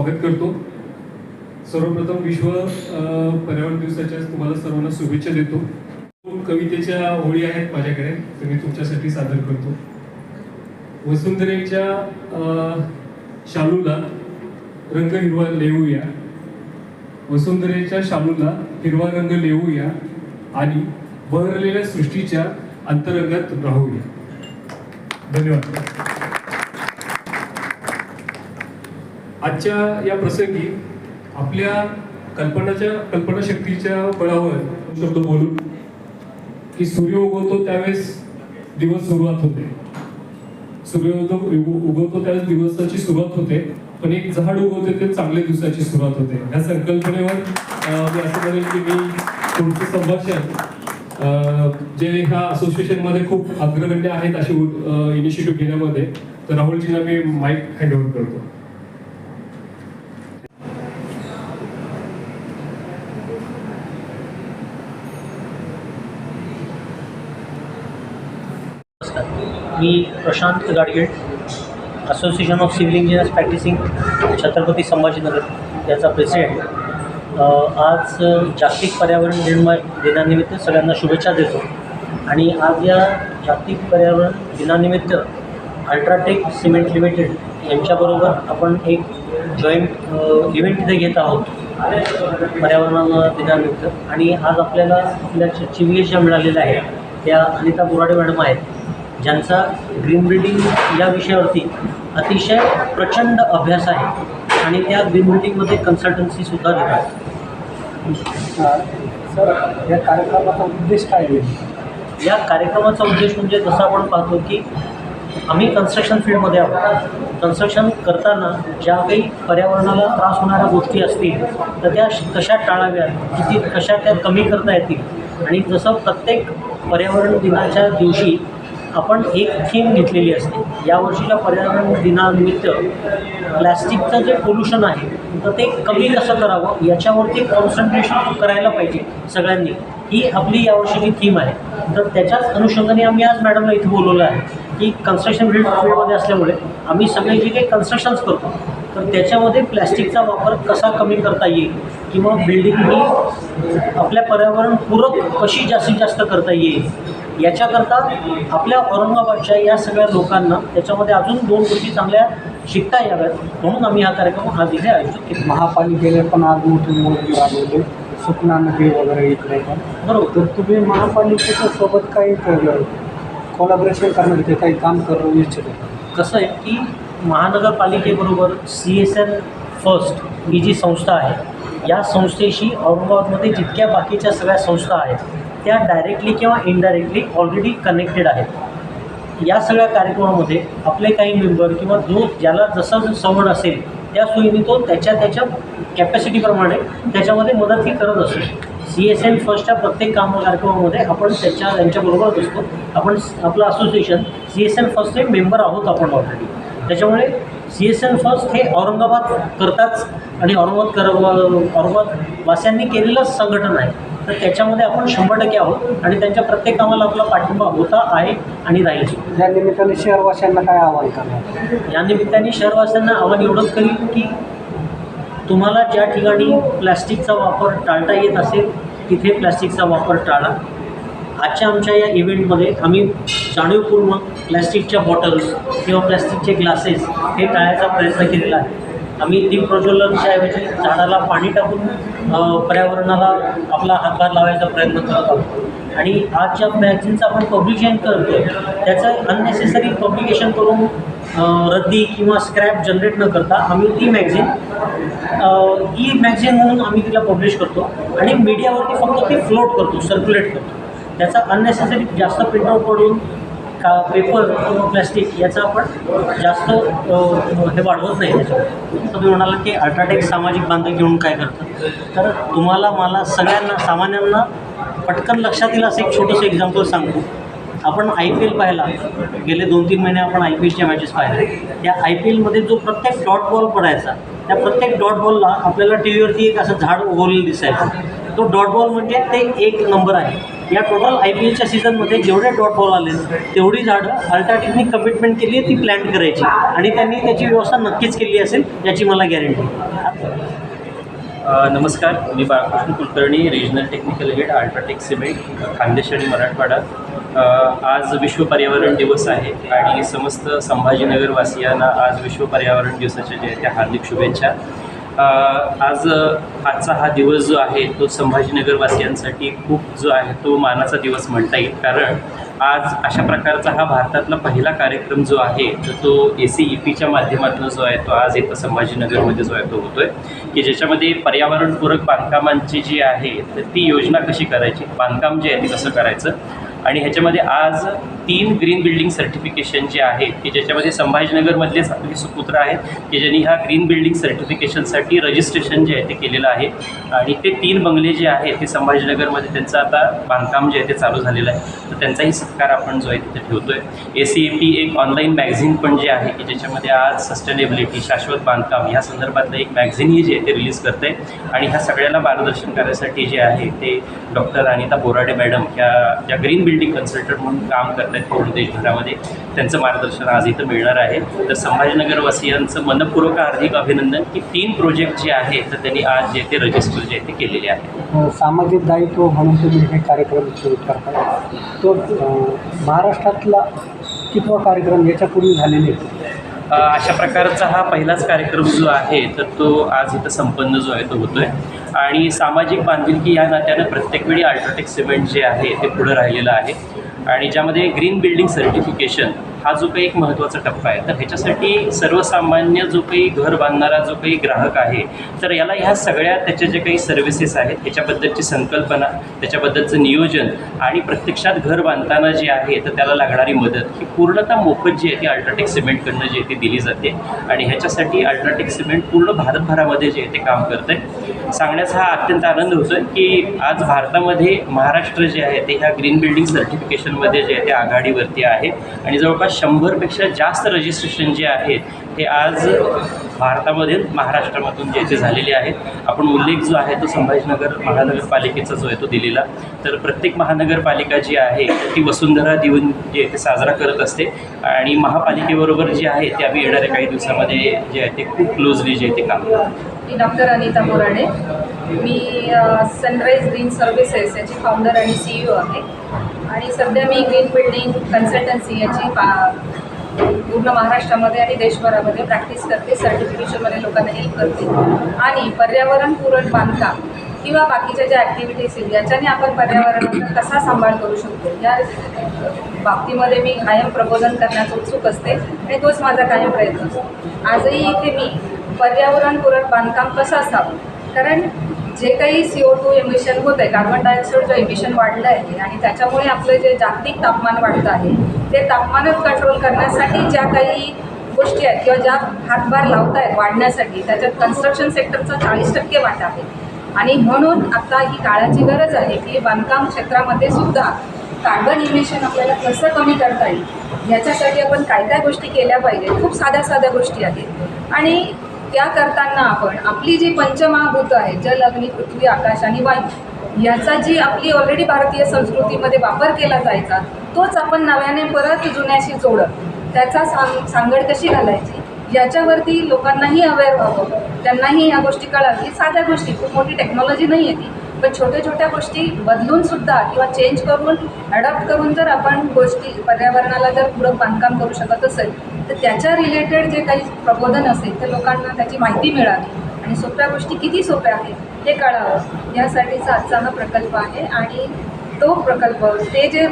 स्वागत करतो. सर्वप्रथम विश्व पर्यावरण दिवसाच्या तुम्हाला सर्वांना शुभेच्छा देतो. दोन कवितेच्या ओळी आहेत माझ्याकडे तर मी तुमच्यासाठी सादर करतो. वसुंधरेच्या शालूला रंग हिरवा लेऊया. वसुंधरेच्या शालूला हिरवा रंग लेऊया आणि बहरलेल्या सृष्टीच्या अंतरंगात राहूया. धन्यवाद. आजच्या या प्रसंगी आपल्या कल्पनाच्या कल्पनाशक्तीच्या बळावर शब्द बोलून की सूर्य उगवतो त्यावेळेस दिवस सुरुवात होते. सूर्य उगव- उगवतो त्यावेळेस दिवसाची सुरुवात होते पण एक झाड उगवते ते चांगल्या दिवसाची सुरुवात होते. या संकल्पनेवर मी असं म्हणेल की मी पुढचं संभाषण जे ह्या असोसिएशनमध्ये खूप अग्रगण्य आहेत अशी इनिशिएटिव्ह घेण्यामध्ये तर राहुलजींना मी माईक हँडओव्हर करतो. मी Prashant Gadgil Association of Civil Engineers practising Chhatrapati Sambhajinagar याचा प्रेसिडेंट आज जागतिक पर्यावरण दिन दिनानिमित्त सगळ्यांना शुभेच्छा देतो. आणि आज या जागतिक पर्यावरण दिनानिमित्त अल्ट्राटेक सिमेंट लिमिटेड यांच्याबरोबर आपण एक जॉईंट इव्हेंट इथे घेत आहोत. पर्यावरण दिनानिमित्त. आणि आज आपल्याला आपल्या चीफ ज्या मिळालेल्या आहेत. त्या अनिता बोराडे मॅडम आहेत. ज्यांचा ग्रीन बिल्डिंग या विषयावरती अतिशय प्रचंड अभ्यास आहे आणि त्या ग्रीन बिल्डिंगमध्ये कन्सल्टन्सीसुद्धा देतात. सर या कार्यक्रमाचा उद्देश काय आहे? या कार्यक्रमाचा उद्देश म्हणजे जसं आपण पाहतो की आम्ही कन्स्ट्रक्शन फील्डमध्ये आहोत. कन्स्ट्रक्शन करताना ज्या काही पर्यावरणाला त्रास होणाऱ्या गोष्टी असतील तर त्या कशा टाळाव्यात किती कशा त्या कमी करता येतील? आणि जसं प्रत्येक पर्यावरण दिनाच्या दिवशी आपण एक थीम घेतलेली असते. यावर्षीच्या पर्यावरण दिनानिमित्त प्लॅस्टिकचं जे पोल्युशन आहे तर ते कमी कसं करावं? याच्यावरती कॉन्सन्ट्रेशन करायला पाहिजे सगळ्यांनी. ही आपली यावर्षीची थीम आहे. तर त्याच्याच अनुषंगाने आम्ही आज मॅडमला इथे बोलवलं आहे की कन्स्ट्रक्शन फील्ड फील्डमध्ये असल्यामुळे आम्ही सगळे जे काही कन्स्ट्रक्शन्स करतो तर त्याच्यामध्ये प्लॅस्टिकचा वापर कसा कमी करता येईल? किंवा बिल्डिंग ही आपल्या पर्यावरणपूरक कशी जास्तीत जास्त करता येईल? याच्याकरता आपल्या औरंगाबादच्या या सगळ्या लोकांना त्याच्यामध्ये अजून दोन गोष्टी चांगल्या शिकता याव्यात. म्हणून आम्ही हा कार्यक्रम आज इथे आयोजित केला. महापालिकेने पण आज मोठी मोठी राबवली सुपना नदी वगैरे इकडे पण. बरोबर. तर तुम्ही महापालिकेच्या सोबत काही कोलॅबरेशन करणार इथे काही काम करू इच्छिता? कसं आहे की महानगरपालिकेबरोबर सी एस एन फर्स्ट ही जी संस्था आहे या संस्थेशी औरंगाबादमध्ये जितक्या बाकीच्या सगळ्या संस्था आहेत त्या डायरेक्टली किंवा इनडायरेक्टली ऑलरेडी कनेक्टेड आहेत. या सगळ्या कार्यक्रमामध्ये आपले काही मेंबर किंवा जो ज्याला जसा जो सवड असेल त्या सोयीने तो त्याच्या त्याच्या कॅपॅसिटीप्रमाणे त्याच्यामध्ये मदत ही करत असतो. सी एस एन फर्स्टच्या प्रत्येक काम कार्यक्रमामध्ये आपण त्याच्या त्यांच्याबरोबरच असतो. आपण आपलं असोसिएशन सी एस एम फर्स्टचे मेंबर आहोत आपण ऑलरेडी त्याच्यामुळे सी एस एन फर्स्ट हे औरंगाबाद करताच आणि औरंगाबाद कर औरंगाबाद वास्यांनी केलेलंच संघटन आहे. तर त्याच्यामध्ये आपण शंभर टक्के आहोत आणि त्यांच्या प्रत्येक कामाला आपला पाठिंबा होता आहे आणि राहील. या निमित्ताने शहरवासियांना काय आवाहन करणार? या निमित्ताने शहरवासियांना आव्हान एवढंच करील की तुम्हाला ज्या ठिकाणी प्लॅस्टिकचा वापर टाळता येत असेल तिथे प्लॅस्टिकचा वापर टाळा. आजच्या आमच्या या इव्हेंटमध्ये आम्ही जाणीवपूर्वक प्लॅस्टिकच्या बॉटल्स किंवा प्लॅस्टिकचे ग्लासेस हे टाळायचा प्रयत्न केलेला आहे. आम्ही दीप प्रज्वलनच्या ऐवजी झाडाला पाणी टाकून पर्यावरणाला आपला हातभार लावायचा प्रयत्न करत आहोत. आणि आज ज्या मॅगझिनचं आपण पब्लिकेशन करतो त्याचं अननेसेसरी पब्लिकेशन करून रद्दी किंवा स्क्रॅप जनरेट न करता आम्ही ती मॅगझिन ई मॅगझिन म्हणून आम्ही तिला पब्लिश करतो आणि मीडियावरती फक्त ती फ्लोट करतो सर्क्युलेट करतो. त्याचा अननेसेसरी जास्त प्रिंटआउट पडून का पेपर किंवा प्लॅस्टिक याचा आपण जास्त हे वाढवत नाही त्याच्यावर तुम्ही म्हणाला की अल्ट्राटेक सामाजिक बांधव घेऊन काय करतं तर तुम्हाला मला सगळ्यांना सामान्यांना पटकन लक्षात येईल असं एक छोटंसं एक्झाम्पल सांगतो. आपण आय पी एल पाहिला. गेले दोन तीन महिने आपण आय पी एलच्या मॅचेस पाहिल्या त्या आय पी एलमध्ये जो प्रत्येक डॉट बॉल पडायचा त्या प्रत्येक डॉट बॉलला आपल्याला टी व्हीवरती एक असं झाड उगवलेलं दिसायचं. तो डॉट बॉल म्हणजे ते एक नंबर आहे. या टोटल आय पी एलच्या सीझनमध्ये जेवढे डॉट बॉल आले तेवढी झाडं अल्ट्राटेकनी कमिटमेंट केली आहे ती प्लॅन करायची. आणि त्यांनी त्याची व्यवस्था नक्कीच केली असेल याची मला गॅरंटी नमस्कार. मी Balkrishna Kulkarni regional technical head UltraTech cement Khandesh आणि मराठवाडा. आज विश्व पर्यावरण दिवस आहे आणि समस्त संभाजीनगरवासियांना आज विश्व पर्यावरण दिवसाच्या जे त्या हार्दिक शुभेच्छा. आज आजचा हा दिवस जो आहे तो संभाजीनगरवासियांसाठी खूप जो आहे तो मानाचा दिवस म्हणता येईल. कारण आज अशा प्रकारचा हा भारतातला पहिला कार्यक्रम जो आहे तर तो ए सी ई पीच्या माध्यमातून जो आहे तो आज इथं संभाजीनगरमध्ये जो आहे तो होतो आहे की ज्याच्यामध्ये पर्यावरणपूरक बांधकामांची जी आहे तर ती योजना कशी करायची? बांधकाम जे आहे ते कसं करायचं? आणि ह्याच्यामध्ये आज तीन ग्रीन बिल्डिंग सर्टिफिकेशन जे आहेत की ज्याच्यामध्ये संभाजीनगरमधलेच आपले सुपुत्र आहेत की ज्यांनी ह्या ग्रीन बिल्डिंग सर्टिफिकेशनसाठी रजिस्ट्रेशन जे आहे ते केलेलं आहे. आणि ते तीन बंगले जे आहेत ते संभाजीनगरमध्ये त्यांचं आता बांधकाम जे आहे ते चालू झालेलं आहे. तर त्यांचाही सत्कार आपण जो आहे तिथे ठेवतो आहे ए सी ए पी एक ऑनलाईन मॅगझिन पण जे आहे की ज्याच्यामध्ये आज सस्टेनेबिलिटी शाश्वत बांधकाम ह्या संदर्भातलं एक मॅगझिनही जे आहे ते रिलीज करते आहे आणि ह्या सगळ्याला मार्गदर्शन करण्यासाठी जे आहे ते डॉक्टर अनिता बोराडे मॅडम ह्या ज्या ग्रीन बिल्डिंग कन्सल्टंट म्हणून काम करत आहेत पूर्ण देशभरामध्ये त्यांचं मार्गदर्शन आज इथं मिळणार आहे. तर संभाजीनगर वासियांचं मनपूर्वक हार्दिक अभिनंदन की तीन प्रोजेक्ट जे आहेत तर त्यांनी आज जे ते रजिस्टर जे आहे ते केलेले आहे. सामाजिक दायित्व म्हणून तुम्ही हे कार्यक्रम सुरू करता तो महाराष्ट्रातला कितवा कार्यक्रम याच्यापूर्वी झालेले अशा प्रकारचा हा पहिलाच कार्यक्रम जो आहे तर तो आज इथं संपन्न जो आहे तो होतो आहे आणि सामाजिक बांधिलकी या नात्यानं प्रत्येक वेळी अल्ट्राटेक सिमेंट जे आहे ते पुढं राहिलेलं आहे. आणि ज्यामध्ये ग्रीन बिल्डिंग सर्टिफिकेशन हा जो काही एक महत्त्वाचा टप्पा आहे तर ह्याच्यासाठी सर्वसामान्य जो काही घर बांधणारा जो काही ग्राहक आहे तर याला ह्या सगळ्या त्याच्या जे काही सर्व्हिसेस आहेत ह्याच्याबद्दलची संकल्पना त्याच्याबद्दलचं नियोजन आणि प्रत्यक्षात घर बांधताना जे आहे तर त्याला लागणारी मदत ही पूर्णतः मोफत जी आहे ती अल्ट्राटेक सिमेंटकडनं जी आहे ती दिली जाते. आणि ह्याच्यासाठी अल्ट्राटेक सिमेंट पूर्ण भारतभरामध्ये जे आहे ते काम करतं आहे सांगण्याचा हा अत्यंत आनंद होतो आहे की आज भारतामध्ये महाराष्ट्र जे आहे ते ह्या ग्रीन बिल्डिंग सर्टिफिकेशनमध्ये जे आहे ते आघाडीवरती आहे. आणि जवळपास शंभरपेक्षा जास्त रजिस्ट्रेशन जे आहेत हे आज भारतामध्ये महाराष्ट्रामधून जे जे झालेले आहेत. आपण उल्लेख जो आहे तो संभाजीनगर महानगरपालिकेचा जो आहे तो दिलेला. तर प्रत्येक महानगरपालिका जी आहे ती वसुंधरा देऊन जे ते साजरा करत असते. आणि महापालिकेबरोबर जे आहे ते आम्ही येणाऱ्या काही दिवसामध्ये जे आहे ते खूप क्लोजली जे आहे ते काम मी डॉक्टर अनिता मोराणे मी सनराईज ग्रीन सर्व्हिसेस याची फाउंडर आणि सी ओ आहे. आणि सध्या मी ग्रीन बिल्डिंग कन्सल्टन्सी याची पा पूर्ण महाराष्ट्रामध्ये आणि देशभरामध्ये प्रॅक्टिस करते सर्टिफिकेशनमध्ये लोकांना हेल्प करते. आणि पर्यावरणपूरक बांधकाम किंवा बाकीच्या ज्या ॲक्टिव्हिटीज आहेत याच्याने आपण पर्यावरणाचा कसा सांभाळ करू शकतो या बाबतीमध्ये मी कायम प्रबोधन करण्याचं उत्सुक असते आणि तोच माझा कायम प्रयत्न असतो. आजही इथे मी पर्यावरणपूरक बांधकाम कसं असावं? कारण जे काही सी ओ टू एमिशन होत आहे कार्बन डायऑक्साईडचं एमिशन वाढलं आहे आणि त्याच्यामुळे आपलं जे जागतिक तापमान वाढतं आहे ते तापमानच कंट्रोल करण्यासाठी ज्या काही गोष्टी आहेत किंवा ज्या हातभार लावत आहेत वाढण्यासाठी त्याच्यात कन्स्ट्रक्शन सेक्टरचा चाळीस टक्के वाटा आहे. आणि म्हणून आता ही काळाची गरज आहे की बांधकाम क्षेत्रामध्ये सुद्धा कार्बन इमिशन आपल्याला कसं कमी करता येईल याच्यासाठी आपण काय काय गोष्टी केल्या पाहिजेत खूप साध्या साध्या गोष्टी आहेत. आणि त्या करताना आपण आपली जी पंचमहाभूत आहे जल अग्नी पृथ्वी आकाश आणि वायू याचा जी आपली ऑलरेडी भारतीय संस्कृतीमध्ये वापर केला जायचा तोच आपण नव्याने परत जुन्याशी जोडत त्याचा सांग सांगड कशी घालायची याच्यावरती लोकांनाही अवेअर व्हावं. त्यांनाही ह्या गोष्टी कळाव्या की साध्या गोष्टी खूप मोठी टेक्नॉलॉजी नाही आहे ती. पण छोट्या छोट्या गोष्टी बदलून सुद्धा किंवा चेंज करून अडॉप्ट करून जर आपण गोष्टी पर्यावरणाला जर पुढं बांधकाम करू शकत असेल तर त्याच्या रिलेटेड जे काही प्रबोधन असेल ते लोकांना त्याची माहिती मिळावी. आणि सोप्या गोष्टी किती सोप्या आहेत हे कळावं. यासाठीचा आजचा हा प्रकल्प आहे आणि तो प्रकल्प ते जे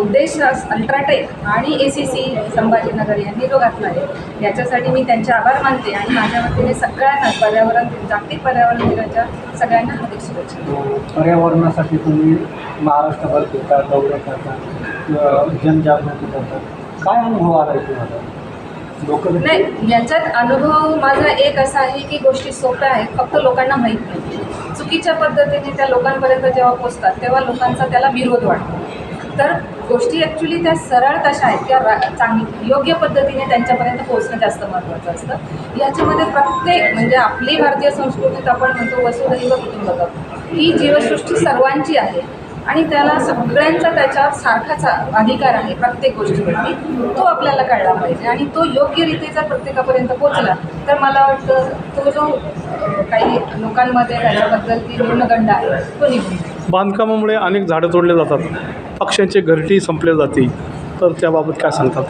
उद्देश अल्ट्राटेक आणि ए सी सी संभाजीनगर यांनी जो घातला आहे याच्यासाठी मी त्यांचे आभार मानते आणि माझ्या वतीने सगळ्यांना पर्यावरण जागतिक पर्यावरण दिनाच्या सगळ्यांना हार्दिक शुभेच्छा. पर्यावरणासाठी तुम्ही महाराष्ट्रभर फिरता दौरे करता जनजागृती करता. काय अनुभव आला आहे तुम्हाला लोक नाही याच्यात अनुभव माझा एक असा आहे की गोष्टी सोप्या आहेत फक्त लोकांना माहीत नाही. चुकीच्या पद्धतीने त्या लोकांपर्यंत जेव्हा पोचतात तेव्हा लोकांचा त्याला विरोध वाटतो. तर गोष्टी ॲक्च्युली त्या सरळ कशा आहेत किंवा चांगली योग्य पद्धतीने त्यांच्यापर्यंत पोहोचणं जास्त महत्त्वाचं असतं. याच्यामध्ये प्रत्येक म्हणजे आपली भारतीय संस्कृतीत आपण म्हणतो वसुधैव कुटुंबकम. ही जीवसृष्टी सर्वांची आहे. आणि त्याला सगळ्यांचा त्याच्यावर सारखाच अधिकार आहे प्रत्येक गोष्टीवरती. तो आपल्याला कळला पाहिजे. आणि तो योग्यरीते जर प्रत्येकापर्यंत पोचला तर मला वाटतं तो जो काही लोकांमध्ये त्याच्याबद्दल ती न्यूनगंड आहे तो निघून बांधकामामुळे अनेक झाडं तोडले जातात. पक्ष्यांचे घरटी संपले जाते. तर त्याबाबत काय सांगतात?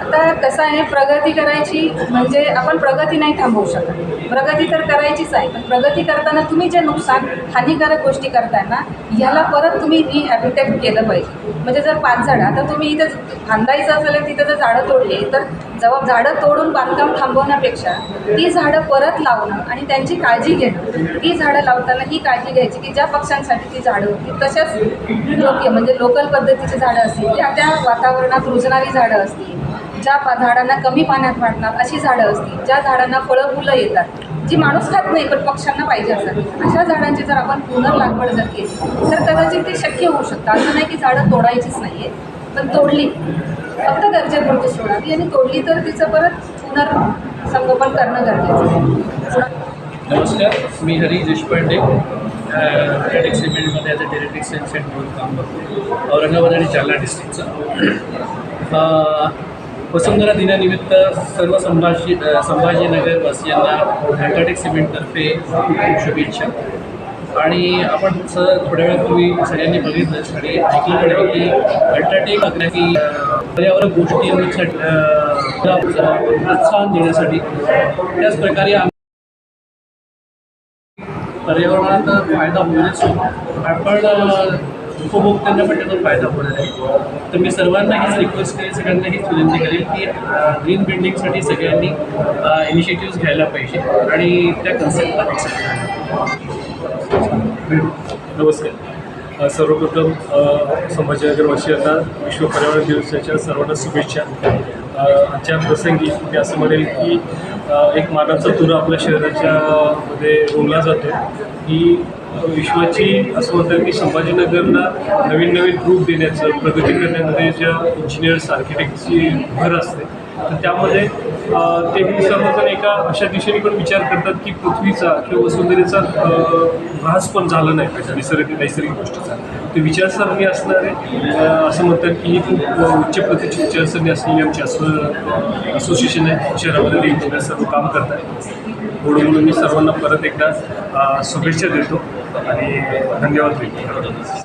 आता कसं आहे प्रगती करायची म्हणजे आपण प्रगती नाही थांबवू शकत. प्रगती तर करायचीच आहे पण प्रगती करताना तुम्ही जे नुकसान हानिकारक गोष्टी करताना ह्याला परत तुम्ही रिहॅबिटेट केलं पाहिजे. म्हणजे जर पाच झाडं आता तुम्ही इथं बांधायचं असेल तिथं जर झाडं तोडली तर जबाब झाडं तोडून बांधकाम थांबवण्यापेक्षा ती झाडं परत लावणं आणि त्यांची काळजी घेणं ती झाडं लावताना ही काळजी घ्यायची की ज्या पक्ष्यांसाठी ती झाडं होती तशाच योग्य म्हणजे लोकल पद्धतीची झाडं असतील त्या त्या वातावरणात रुजणारी झाडं असतील ज्या पा झाडांना कमी पाण्यात वाढणार अशी झाडं असतील ज्या झाडांना फळं फुलं येतात जी माणूस खात नाही पण पक्ष्यांना पाहिजे असतात अशा झाडांची जर आपण पुनर्लागवड जर केली तर कदाचित ते शक्य होऊ शकतं. असं नाही की झाडं तोडायचीच नाही आहेत पण तोडली. फक्त गरजेपुरती सोडावी आणि तोडली तर तिचं परत पुनर्संगोपन करणं गरजेचं आहे. नमस्कार मी हरी देशपांडे टेक सिमेंटमध्ये आता अ सेन्सेंट म्हणून काम करतो. औरंगाबाद आणि जालना डिस्ट्रिक्टचं वसुंधरा दिनानिमित्त सर्व संभाजी अ, संभाजीनगर वासियांना अल्ट्राटेक सिमेंटतर्फे खूप खूप शुभेच्छा. आणि आपण सर थोड्या वेळापूर्वी सगळ्यांनी बघितलं आणि ऐकलं पण आहे की अल्ट्राटेक की पर्यावरण गोष्टींसाठी प्रोत्साहन देण्यासाठी त्याच प्रकारे पर्यावरणाचा फायदा होईलच आपण उपभोक्त्यांना पण फायदा होणार आहे. तर मी सर्वांना हीच रिक्वेस्ट करेन सगळ्यांना हीच विनंती करेल की ग्रीन बिल्डिंगसाठी सगळ्यांनी इनिशिएटिव्ह घ्यायला पाहिजे आणि त्या कन्सेप्टला एक्सेप्ट करायला नमस्कार. सर्वप्रथम संभाजीनगरवासी आता विश्व पर्यावरण दिवसाच्या सर्वांना शुभेच्छा. आजच्या प्रसंगी मी असं म्हणेल की एक मानाचा तुरा आपल्या शहराच्या मध्ये रोवला जातो की विश्वाची असं म्हणतात की संभाजीनगरला नवीन नवीन रूप देण्याचं प्रगती करण्यामध्ये ज्या इंजिनियर्स आर्किटेक्टची भर असते तर त्यामध्ये ते सर्वजण एका अशा दिशेने पण विचार करतात की पृथ्वीचा किंवा वसुंधरेचा ऱ्हास पण झाला नाही पाहिजे निसर्ग नैसर्गिक गोष्टीचा. ते विचारसरणी असणारे असं म्हणतात की ही खूप उच्च प्रतीची विचारसरणी असलेली आमची असं असोसिएशन आहे. शहरामध्ये इंजिनियर सर्व काम करतात म्हणून म्हणून मी सर्वांना परत एकदा शुभेच्छा देतो. आणि धन्यवाद व्यक्त करतो